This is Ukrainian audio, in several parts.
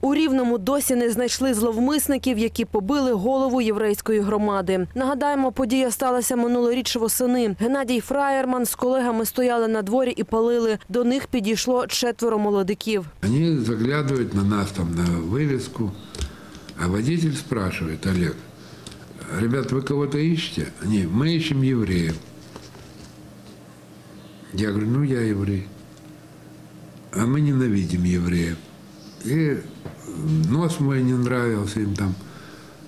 У Рівному досі не знайшли зловмисників, які побили голову єврейської громади. Нагадаємо, подія сталася минулоріч восени. Геннадій Фраєрман з колегами стояли на дворі і палили. До них підійшло четверо молодиків. Они заглядывают на нас там на вывеску, а водитель спрашивает, Олег, ребят, вы кого-то ищете? Они, мы ищем евреев. Я говорю, ну я еврей. А мы ненавидим евреев. И нос мой не нравился им там.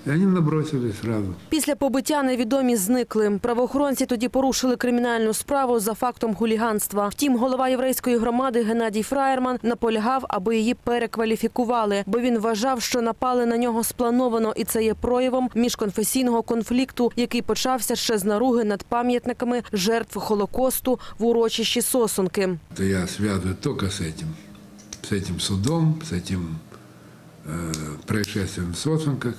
И они набросились сразу. Після побиття невідомі зникли. Правоохоронці тоді порушили кримінальну справу за фактом хуліганства. Втім, голова єврейської громади Геннадій Фраєрман наполягав, аби її перекваліфікували, бо він вважав, що напали на нього сплановано, і це є проявом міжконфесійного конфлікту, який почався ще з наруги над пам'ятниками жертв Холокосту в урочищі Сосунки. Это я связываю только с этим. С этим судом, с этим э, происшествием в Сосунках.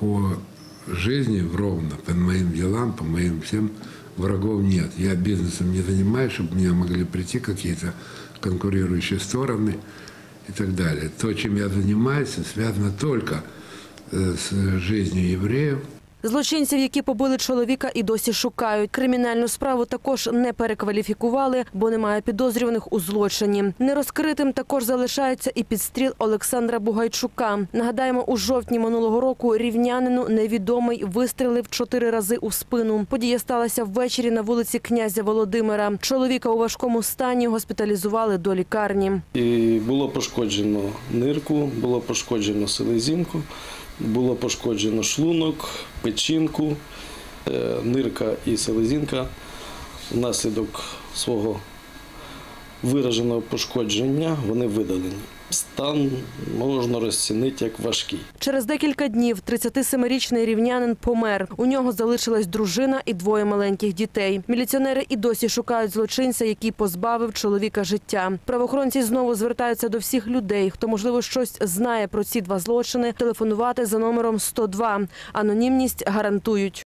По жизни Ровно, по моим делам, по моим всем врагов нет. Я бизнесом не занимаюсь, чтобы меня могли прийти какие-то конкурирующие стороны и так далее. То, чем я занимаюсь, связано только э, с жизнью евреев, Злочинців, які побили чоловіка, і досі шукають. Кримінальну справу також не перекваліфікували, бо немає підозрюваних у злочині. Нерозкритим також залишається і підстріл Олександра Бугайчука. Нагадаємо, у жовтні минулого року рівнянину невідомий вистрелив чотири рази у спину. Подія сталася ввечері на вулиці князя Володимира. Чоловіка у важкому стані госпіталізували до лікарні. І було пошкоджено нирку, було пошкоджено селезінку, було пошкоджено шлунок, печінку, Е, нирка і селезінка. Внаслідок свого вираженого пошкодження вони видалені. Стан можна розцінити як важкий. Через декілька днів 37-річний рівнянин помер. У нього залишилась дружина і двоє маленьких дітей. Міліціонери і досі шукають злочинця, який позбавив чоловіка життя. Правоохоронці знову звертаються до всіх людей, хто можливо щось знає про ці два злочини. Телефонувати за номером 102. Анонімність гарантують.